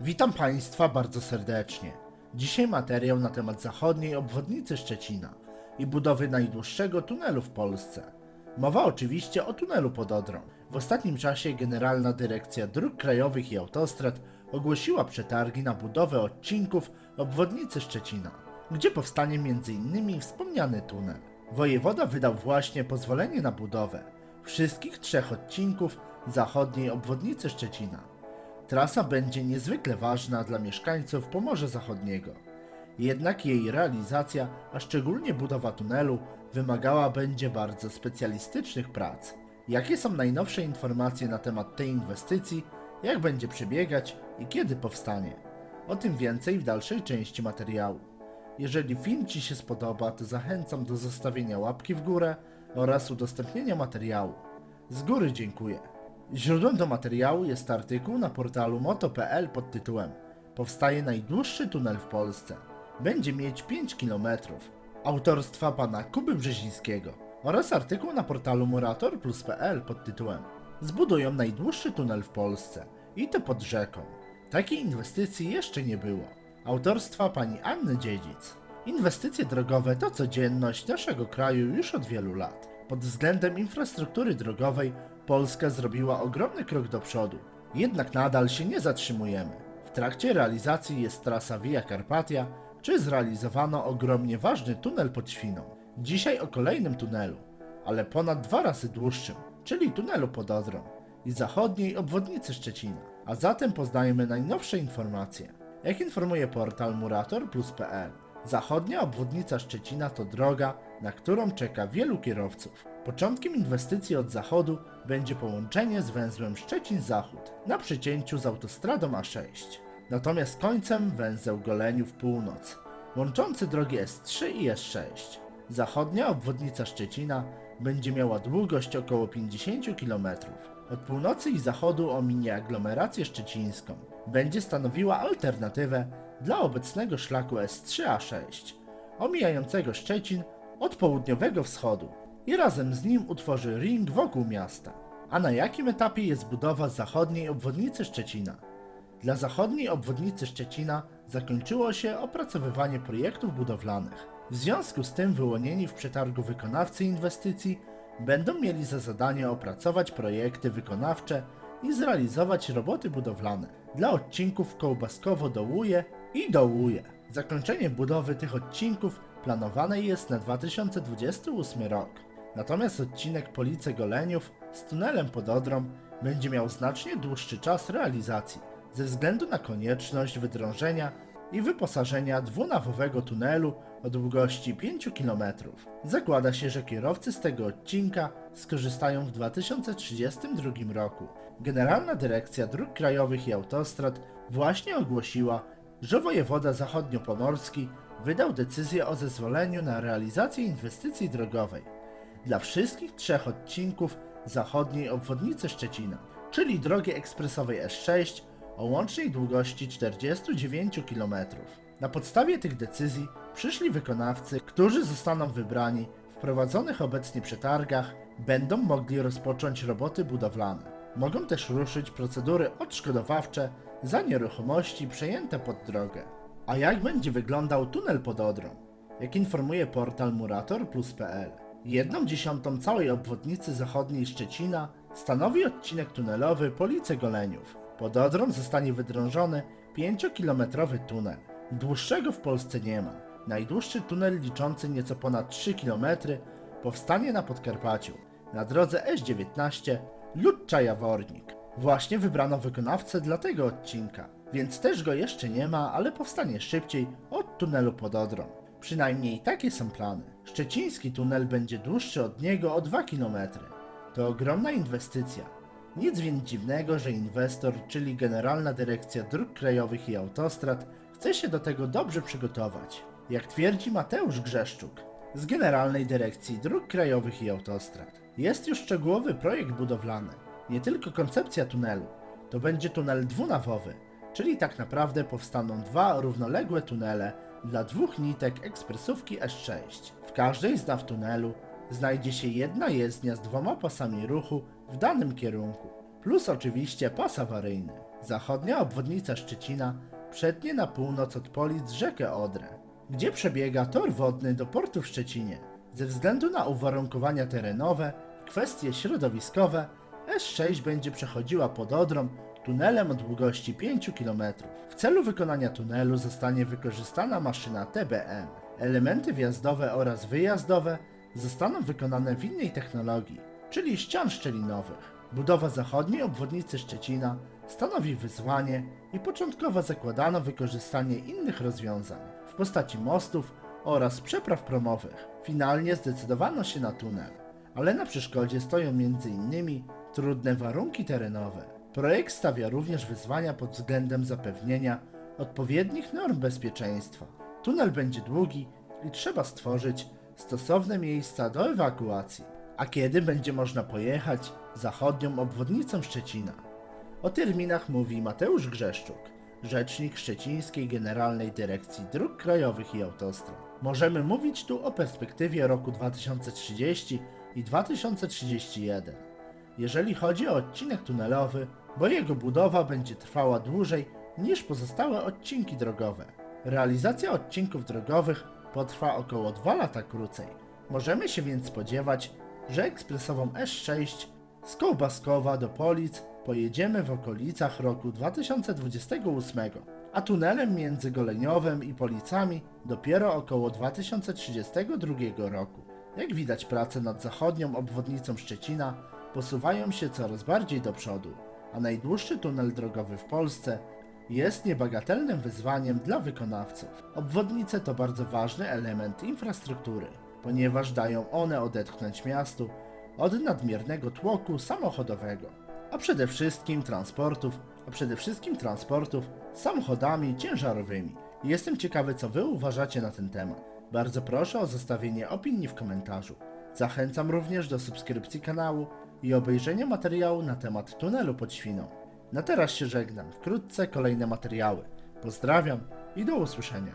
Witam Państwa bardzo serdecznie. Dzisiaj materiał na temat zachodniej obwodnicy Szczecina i budowy najdłuższego tunelu w Polsce. Mowa oczywiście o tunelu pod Odrą. W ostatnim czasie Generalna Dyrekcja Dróg Krajowych i Autostrad ogłosiła przetargi na budowę odcinków obwodnicy Szczecina, gdzie powstanie m.in. wspomniany tunel. Wojewoda wydał właśnie pozwolenie na budowę wszystkich trzech odcinków zachodniej obwodnicy Szczecina. Trasa będzie niezwykle ważna dla mieszkańców Pomorza Zachodniego. Jednak jej realizacja, a szczególnie budowa tunelu, wymagała będzie bardzo specjalistycznych prac. Jakie są najnowsze informacje na temat tej inwestycji, jak będzie przebiegać i kiedy powstanie? O tym więcej w dalszej części materiału. Jeżeli film Ci się spodoba, to zachęcam do zostawienia łapki w górę oraz udostępnienia materiału. Z góry dziękuję. Źródłem do materiału jest artykuł na portalu moto.pl pod tytułem Powstaje najdłuższy tunel w Polsce. Będzie mieć 5 km. Autorstwa pana Kuby Brzezińskiego oraz artykuł na portalu muratorplus.pl pod tytułem Zbudują najdłuższy tunel w Polsce i to pod rzeką. Takiej inwestycji jeszcze nie było. Autorstwa pani Anny Dziedzic. Inwestycje drogowe to codzienność naszego kraju już od wielu lat. Pod względem infrastruktury drogowej Polska zrobiła ogromny krok do przodu. Jednak nadal się nie zatrzymujemy. W trakcie realizacji jest trasa Via Carpatia, czy zrealizowano ogromnie ważny tunel pod Świną. Dzisiaj o kolejnym tunelu, ale ponad dwa razy dłuższym, czyli tunelu pod Odrą i zachodniej obwodnicy Szczecina. A zatem poznajmy najnowsze informacje. Jak informuje portal muratorplus.pl, zachodnia obwodnica Szczecina to droga, na którą czeka wielu kierowców. Początkiem inwestycji od zachodu będzie połączenie z węzłem Szczecin-Zachód na przecięciu z autostradą A6. Natomiast końcem węzeł Goleniów Północ, łączący drogi S3 i S6. Zachodnia obwodnica Szczecina będzie miała długość około 50 km. Od północy i zachodu ominie aglomerację szczecińską. Będzie stanowiła alternatywę dla obecnego szlaku S3A6, omijającego Szczecin od południowego wschodu i razem z nim utworzy ring wokół miasta. A na jakim etapie jest budowa zachodniej obwodnicy Szczecina? Dla zachodniej obwodnicy Szczecina zakończyło się opracowywanie projektów budowlanych. W związku z tym wyłonieni w przetargu wykonawcy inwestycji będą mieli za zadanie opracować projekty wykonawcze i zrealizować roboty budowlane dla odcinków Kołbaskowo-Dołuje i Dołuje. Zakończenie budowy tych odcinków planowane jest na 2028 rok. Natomiast odcinek Police-Goleniów z tunelem pod Odrą będzie miał znacznie dłuższy czas realizacji ze względu na konieczność wydrążenia i wyposażenia dwunawowego tunelu o długości 5 km. Zakłada się, że kierowcy z tego odcinka skorzystają w 2032 roku. Generalna Dyrekcja Dróg Krajowych i Autostrad właśnie ogłosiła, że wojewoda zachodniopomorski wydał decyzję o zezwoleniu na realizację inwestycji drogowej dla wszystkich trzech odcinków zachodniej obwodnicy Szczecina, czyli drogi ekspresowej S6 o łącznej długości 49 km. Na podstawie tych decyzji przyszli wykonawcy, którzy zostaną wybrani w prowadzonych obecnie przetargach, będą mogli rozpocząć roboty budowlane. Mogą też ruszyć procedury odszkodowawcze za nieruchomości przejęte pod drogę. A jak będzie wyglądał tunel pod Odrą? Jak informuje portal muratorplus.pl, jedną dziesiątą całej obwodnicy zachodniej Szczecina stanowi odcinek tunelowy Police Goleniów. Pod Odrą zostanie wydrążony 5-kilometrowy tunel. Dłuższego w Polsce nie ma. Najdłuższy tunel liczący nieco ponad 3 km powstanie na Podkarpaciu, na drodze S19 Ludcza-Jawornik. Właśnie wybrano wykonawcę dla tego odcinka, więc też go jeszcze nie ma, ale powstanie szybciej od tunelu pod Odrą. Przynajmniej takie są plany. Szczeciński tunel będzie dłuższy od niego o 2 km. To ogromna inwestycja. Nic więc dziwnego, że inwestor, czyli Generalna Dyrekcja Dróg Krajowych i Autostrad, chce się do tego dobrze przygotować. Jak twierdzi Mateusz Grzeszczuk z Generalnej Dyrekcji Dróg Krajowych i Autostrad, jest już szczegółowy projekt budowlany. Nie tylko koncepcja tunelu, to będzie tunel dwunawowy, czyli tak naprawdę powstaną dwa równoległe tunele dla dwóch nitek ekspresówki S6. W każdej z naw tunelu znajdzie się jedna jezdnia z dwoma pasami ruchu w danym kierunku, plus oczywiście pas awaryjny. Zachodnia obwodnica Szczecina przetnie na północ od Polic rzekę Odrę, gdzie przebiega tor wodny do portu w Szczecinie. Ze względu na uwarunkowania terenowe kwestie środowiskowe, S6 będzie przechodziła pod Odrą tunelem o długości 5 km. W celu wykonania tunelu zostanie wykorzystana maszyna TBM. Elementy wjazdowe oraz wyjazdowe zostaną wykonane w innej technologii, czyli ścian szczelinowych. Budowa zachodniej obwodnicy Szczecina stanowi wyzwanie i początkowo zakładano wykorzystanie innych rozwiązań w postaci mostów oraz przepraw promowych. Finalnie zdecydowano się na tunel, ale na przeszkodzie stoją m.in. trudne warunki terenowe. Projekt stawia również wyzwania pod względem zapewnienia odpowiednich norm bezpieczeństwa. Tunel będzie długi i trzeba stworzyć stosowne miejsca do ewakuacji. A kiedy będzie można pojechać zachodnią obwodnicą Szczecina? O terminach mówi Mateusz Grzeszczuk, rzecznik Szczecińskiej Generalnej Dyrekcji Dróg Krajowych i Autostrad. Możemy mówić tu o perspektywie roku 2030 i 2031. Jeżeli chodzi o odcinek tunelowy, bo jego budowa będzie trwała dłużej niż pozostałe odcinki drogowe. Realizacja odcinków drogowych potrwa około 2 lata krócej. Możemy się więc spodziewać, że ekspresową S6 z Kołbaskowa do Polic pojedziemy w okolicach roku 2028, a tunelem między Goleniowem i Policami dopiero około 2032 roku. Jak widać prace nad zachodnią obwodnicą Szczecina posuwają się coraz bardziej do przodu, a najdłuższy tunel drogowy w Polsce jest niebagatelnym wyzwaniem dla wykonawców. Obwodnice to bardzo ważny element infrastruktury, ponieważ dają one odetchnąć miastu od nadmiernego tłoku samochodowego, a przede wszystkim transportów, a przede wszystkim transportów samochodami ciężarowymi. Jestem ciekawy, co Wy uważacie na ten temat. Bardzo proszę o zostawienie opinii w komentarzu. Zachęcam również do subskrypcji kanału i obejrzenia materiału na temat tunelu pod Świną. Na teraz się żegnam, wkrótce kolejne materiały. Pozdrawiam i do usłyszenia.